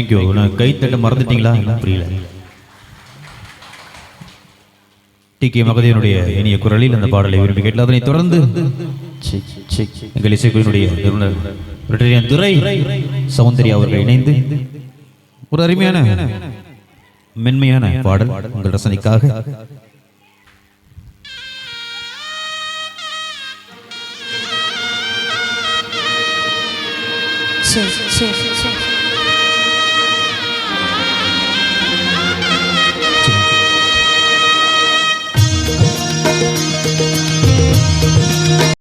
Thank you நான் கை தட்ட மறந்துட்டீங்களா? புரியல. டி கே மகதேவனுடைய இனிய குரலில் அந்த பாடலை விரும்பி கேட்டல் அதனை தொடர்ந்து எங்கள் இசைக்குழுவினுடைய நிறுவனர் பிரிட்டனியன் துரை சௌந்தர்யா அவர்கள் இணைந்து ஒரு அருமையான மென்மையான பாடல் உங்கள் ரசனைக்காக. சரி சரி சரி